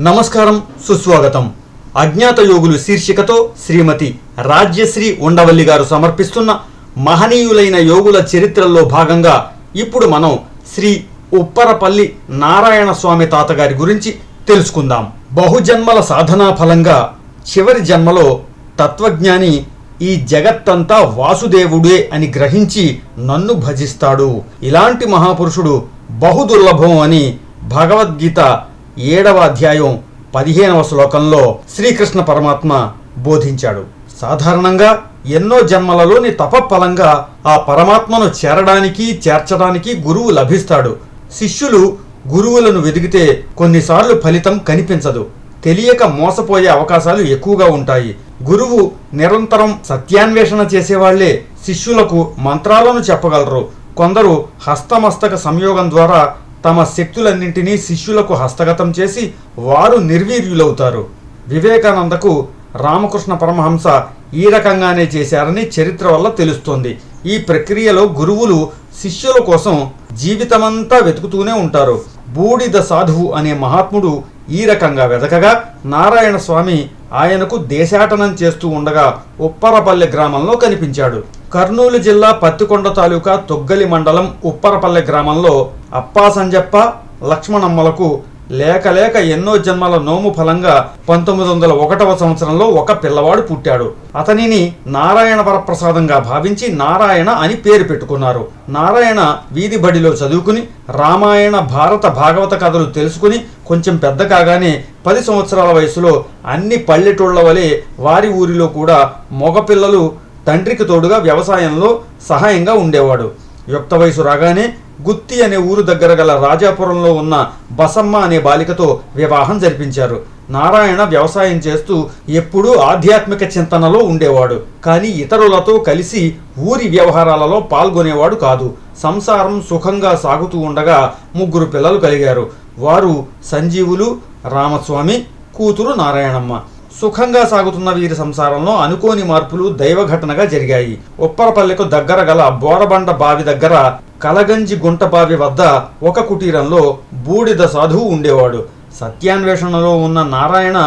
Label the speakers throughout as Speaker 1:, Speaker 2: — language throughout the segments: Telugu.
Speaker 1: నమస్కారం సుస్వాగతం. అజ్ఞాత యోగులు శీర్షికతో శ్రీమతి రాజ్యశ్రీ ఉండవల్లి గారు సమర్పిస్తున్న మహనీయులైన యోగుల చరిత్రల్లో భాగంగా ఇప్పుడు మనం శ్రీ ఉప్పరపల్లి నారాయణ స్వామి తాతగారి గురించి తెలుసుకుందాం. బహుజన్మల సాధనా ఫలంగా చివరి జన్మలో తత్వజ్ఞాని ఈ జగత్తంతా వాసుదేవుడే అని గ్రహించి నన్ను భజిస్తాడు. ఇలాంటి మహాపురుషుడు బహుదుర్లభం అని భగవద్గీత ఏడవ అధ్యాయం పదిహేనవ శ్లోకంలో శ్రీకృష్ణ పరమాత్మ బోధించాడు. సాధారణంగా ఎన్నో జన్మలలోని తపఫలంగా ఆ పరమాత్మను చేరడానికి చేర్చడానికి గురువు లభిస్తాడు. శిష్యులు గురువులను వెదిగితే కొన్నిసార్లు ఫలితం కనిపించదు. తెలియక మోసపోయే అవకాశాలు ఎక్కువగా ఉంటాయి. గురువు నిరంతరం సత్యాన్వేషణ చేసేవాళ్ళే శిష్యులకు మంత్రాలను చెప్పగలరు. కొందరు హస్తమస్తక సంయోగం ద్వారా తమ శక్తులన్నింటినీ శిష్యులకు హస్తగతం చేసి వారు నిర్వీర్యులవుతారు. వివేకానందకు రామకృష్ణ పరమహంస ఈ రకంగానే చేశారని చరిత్ర వల్ల తెలుస్తోంది. ఈ ప్రక్రియలో గురువులు శిష్యుల కోసం జీవితమంతా వెతుకుతూనే ఉంటారు. బూడిద సాధువు అనే మహాత్ముడు ఈ రకంగా వెదకగా నారాయణ స్వామి ఆయనకు దేశాటనం చేస్తూ ఉండగా ఉప్పరపల్లె గ్రామంలో కనిపించాడు. కర్నూలు జిల్లా పత్తికొండ తాలూకా తొగ్గలి మండలం ఉప్పరపల్లె గ్రామంలో అప్పా సంజప్ప లక్ష్మణమ్మలకు లేక లేక ఎన్నో జన్మల నోము ఫలంగా పంతొమ్మిది వందల ఒకటవ సంవత్సరంలో ఒక పిల్లవాడు పుట్టాడు. అతనిని నారాయణ వరప్రసాదంగా భావించి నారాయణ అని పేరు పెట్టుకున్నారు. నారాయణ వీధి బడిలో చదువుకుని రామాయణ భారత భాగవత కథలు తెలుసుకుని కొంచెం పెద్ద కాగానే పది సంవత్సరాల వయసులో అన్ని పల్లెటూళ్ళ వలె వారి ఊరిలో కూడా మగపిల్లలు తండ్రికి తోడుగా వ్యవసాయంలో సహాయంగా ఉండేవాడు. యుక్త వయసు రాగానే గుత్తి అనే ఊరు దగ్గర గల రాజాపురంలో ఉన్న బసమ్మ అనే బాలికతో వివాహం జరిపించారు. నారాయణ వ్యవసాయం చేస్తూ ఎప్పుడూ ఆధ్యాత్మిక చింతనలో ఉండేవాడు. కానీ ఇతరులతో కలిసి ఊరి వ్యవహారాలలో పాల్గొనేవాడు కాదు. సంసారం సుఖంగా సాగుతూ ఉండగా ముగ్గురు పిల్లలు కలిగారు. వారు సంజీవులు రామస్వామి కూతురు నారాయణమ్మ. సుఖంగా సాగుతున్న వీరి సంసారంలో అనుకోని మార్పులు దైవఘటనగా జరిగాయి. ఉప్పరపల్లెకు దగ్గర గల బోరబండ బావి దగ్గర కలగంజి గుంట బావి వద్ద ఒక కుటీరంలో బూడిద సాధువు ఉండేవాడు. సత్యాన్వేషణలో ఉన్న నారాయణ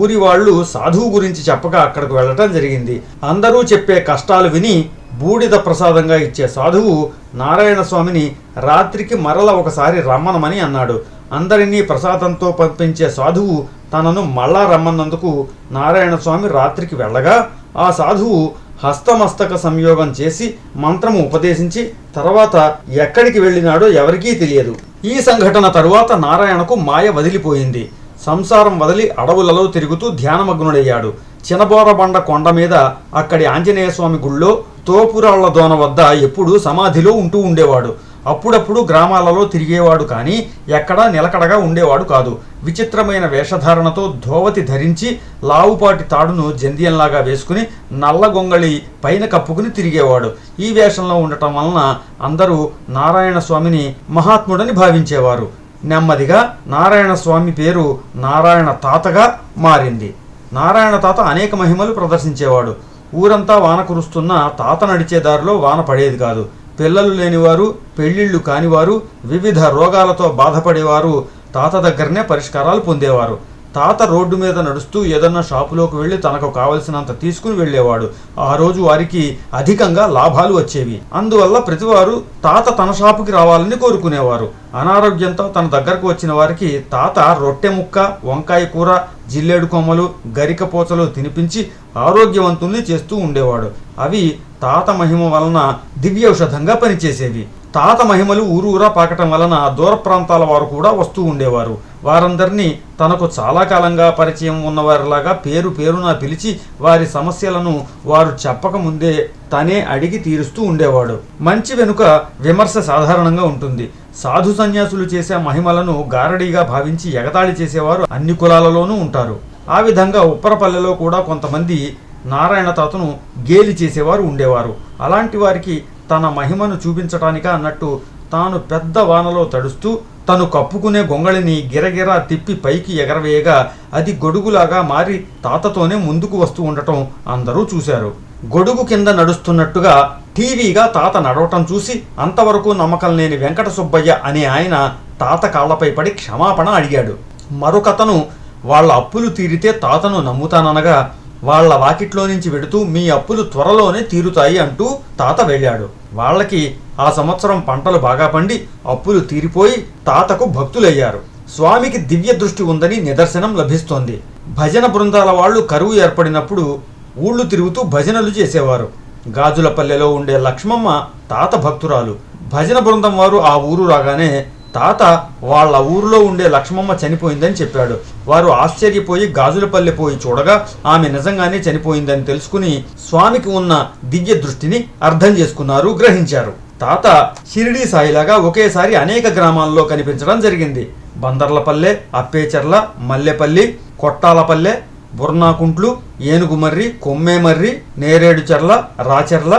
Speaker 1: ఊరి వాళ్ళు సాధువు గురించి చెప్పక అక్కడికి వెళ్ళటం జరిగింది. అందరూ చెప్పే కష్టాలు విని బూడిద ప్రసాదంగా ఇచ్చే సాధువు నారాయణ స్వామిని రాత్రికి మరల ఒకసారి రమ్మనమని అన్నాడు. అందరినీ ప్రసాదంతో పంపించే సాధువు తనను మళ్ళా రమ్మన్నందుకు నారాయణ స్వామి రాత్రికి వెళ్ళగా ఆ సాధువు హస్తమస్తక సంయోగం చేసి మంత్రము ఉపదేశించి తర్వాత ఎక్కడికి వెళ్ళినాడో ఎవరికీ తెలియదు. ఈ సంఘటన తరువాత నారాయణకు మాయ వదిలిపోయింది. సంసారం వదిలి అడవులలో తిరుగుతూ ధ్యానమగ్నుడయ్యాడు. చినబోరబండ కొండ మీద అక్కడి ఆంజనేయ స్వామి గుళ్ళో తోపురాళ్ళ దోన వద్ద ఎప్పుడూ సమాధిలో ఉంటూ ఉండేవాడు. అప్పుడప్పుడు గ్రామాలలో తిరిగేవాడు కానీ ఎక్కడా నిలకడగా ఉండేవాడు కాదు. విచిత్రమైన వేషధారణతో ధోవతి ధరించి లావుపాటి తాడును జంధ్యంలాగా వేసుకుని నల్ల గొంగళి పైన కప్పుకుని తిరిగేవాడు. ఈ వేషంలో ఉండటం వలన అందరూ నారాయణ స్వామిని మహాత్ముడని భావించేవారు. నెమ్మదిగా నారాయణ స్వామి పేరు నారాయణ తాతగా మారింది. నారాయణ తాత అనేక మహిమలు ప్రదర్శించేవాడు. ఊరంతా వాన కురుస్తున్న తాత నడిచే దారిలో వాన పడేది కాదు. పిల్లలు లేనివారు పెళ్ళిళ్ళు కానివారు వివిధ రోగాలతో బాధపడేవారు తాత దగ్గరనే పరిష్కారాలు పొందేవారు. తాత రోడ్డు మీద నడుస్తూ ఏదన్నా షాపులోకి వెళ్ళి తనకు కావలసినంత తీసుకుని వెళ్ళేవాడు. ఆ రోజు వారికి అధికంగా లాభాలు వచ్చేవి. అందువల్ల ప్రతివారు తాత తన షాపుకి రావాలని కోరుకునేవారు. అనారోగ్యంతో తన దగ్గరకు వచ్చిన వారికి తాత రొట్టె ముక్క వంకాయ కూర జిల్లేడు కొమ్మలు గరిక పోచలు తినిపించి ఆరోగ్యవంతుల్ని చేస్తూ ఉండేవాడు. అవి తాత మహిమ వలన దివ్యౌషధంగా పనిచేసేవి. తాత మహిమలు ఊరూరా పాకటం వలన దూర ప్రాంతాల వారు కూడా వస్తూ ఉండేవారు. వారందరినీ తనకు చాలా కాలంగా పరిచయం ఉన్నవారిలాగా పేరు పేరున పిలిచి వారి సమస్యలను వారు చెప్పక ముందే తనే అడిగి తీరుస్తూ ఉండేవాడు. మంచి వెనుక విమర్శ సాధారణంగా ఉంటుంది. సాధు సన్యాసులు చేసే మహిమలను గారడీగా భావించి ఎగతాళి చేసేవారు అన్ని కులాలలోనూ ఉంటారు. ఆ విధంగా ఉప్పరపల్లెలో కూడా కొంతమంది నారాయణ తాతను గేలి చేసేవారు ఉండేవారు. అలాంటి వారికి తన మహిమను చూపించటానిక అన్నట్టు తాను పెద్ద వానలో తడుస్తూ తను కప్పుకునే గొంగళిని గిరగిరా తిప్పి పైకి ఎగరవేయగా అది గొడుగులాగా మారి తాతతోనే ముందుకు వస్తూ ఉండటం అందరూ చూశారు. గొడుగు కింద నడుస్తున్నట్టుగా టీవీగా తాత నడవటం చూసి అంతవరకు నమ్మకం లేని వెంకట సుబ్బయ్య అనే ఆయన తాత కాళ్ళపై పడి క్షమాపణ అడిగాడు. మరొకతను వాళ్ళ అప్పులు తీరితే తాతను నమ్ముతాననగా వాళ్ళ వాకిట్లో నుంచి వెడుతూ మీ అప్పులు త్వరలోనే తీరుతాయి అంటూ తాత వెళ్ళాడు. వాళ్ళకి ఆ సంవత్సరం పంటలు బాగా పండి అప్పులు తీరిపోయి తాతకు భక్తులయ్యారు. స్వామికి దివ్య దృష్టి ఉందని నిదర్శనం లభిస్తోంది. భజన బృందాల వాళ్ళు కరువు ఏర్పడినప్పుడు ఊళ్ళు తిరుగుతూ భజనలు చేసేవారు. గాజులపల్లెలో ఉండే లక్ష్మమ్మ తాత భక్తురాలు. భజన బృందం వారు ఆ ఊరు రాగానే తాత వాళ్ళ ఊరిలో ఉండే లక్ష్మమ్మ చనిపోయిందని చెప్పాడు. వారు ఆశ్చర్యపోయి గాజులపల్లె పోయి చూడగా ఆమె నిజంగానే చనిపోయిందని తెలుసుకుని స్వామికి ఉన్న దివ్య దృష్టిని అర్థం చేసుకున్నారు గ్రహించారు. తాత షిరిడీ సాయిలాగా ఒకేసారి అనేక గ్రామాల్లో కనిపించడం జరిగింది. బందర్లపల్లె అప్పేచర్ల మల్లెపల్లి కొట్టాలపల్లె బుర్నాకుంట్లు ఏనుగుమర్రి కొమ్మేమర్రి నేరేడుచర్ల రాచెర్ల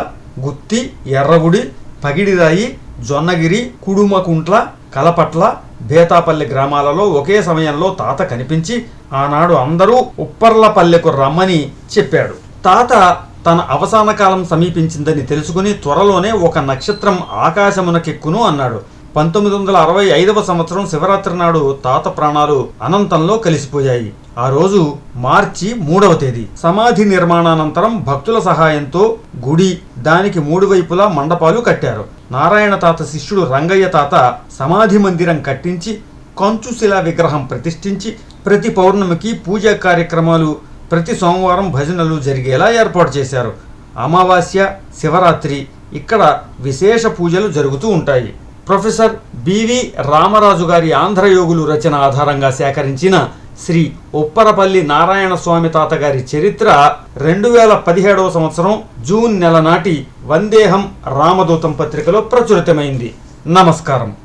Speaker 1: గుత్తి ఎర్రగుడి పగిడిరాయి జొన్నగిరి కుడుమకుంట్ల కలపట్ల బేతాపల్లి గ్రామాలలో ఒకే సమయంలో తాత కనిపించి ఆనాడు అందరూ ఉప్పర్లపల్లెకు రమ్మని చెప్పాడు. తాత తన అవసాన కాలం సమీపించిందని తెలుసుకుని త్వరలోనే ఒక నక్షత్రం ఆకాశమునకెక్కును అన్నాడు. పంతొమ్మిది వందల అరవై ఐదవ సంవత్సరం శివరాత్రి నాడు తాత ప్రాణాలు అనంతంలో కలిసిపోయాయి. ఆ రోజు మార్చి మూడవ తేదీ. సమాధి నిర్మాణానంతరం భక్తుల సహాయంతో గుడి దానికి మూడు వైపులా మండపాలు కట్టారు. నారాయణ తాత శిష్యుడు రంగయ్య తాత సమాధి మందిరం కట్టించి కంచుశిలా విగ్రహం ప్రతిష్ఠించి ప్రతి పౌర్ణమికి పూజా కార్యక్రమాలు ప్రతి సోమవారం భజనలు జరిగేలా ఏర్పాటు చేశారు. అమావాస్య శివరాత్రి ఇక్కడ విశేష పూజలు జరుగుతూ ఉంటాయి. ప్రొఫెసర్ బివి రామరాజు గారి ఆంధ్రయోగులు రచన ఆధారంగా సేకరించిన శ్రీ ఉప్పరపల్లి నారాయణ స్వామి తాతగారి చరిత్ర రెండు వేల పదిహేడవ సంవత్సరం జూన్ నెల నాటి వందేహం రామదూతం పత్రికలో ప్రచురితమైంది. నమస్కారం.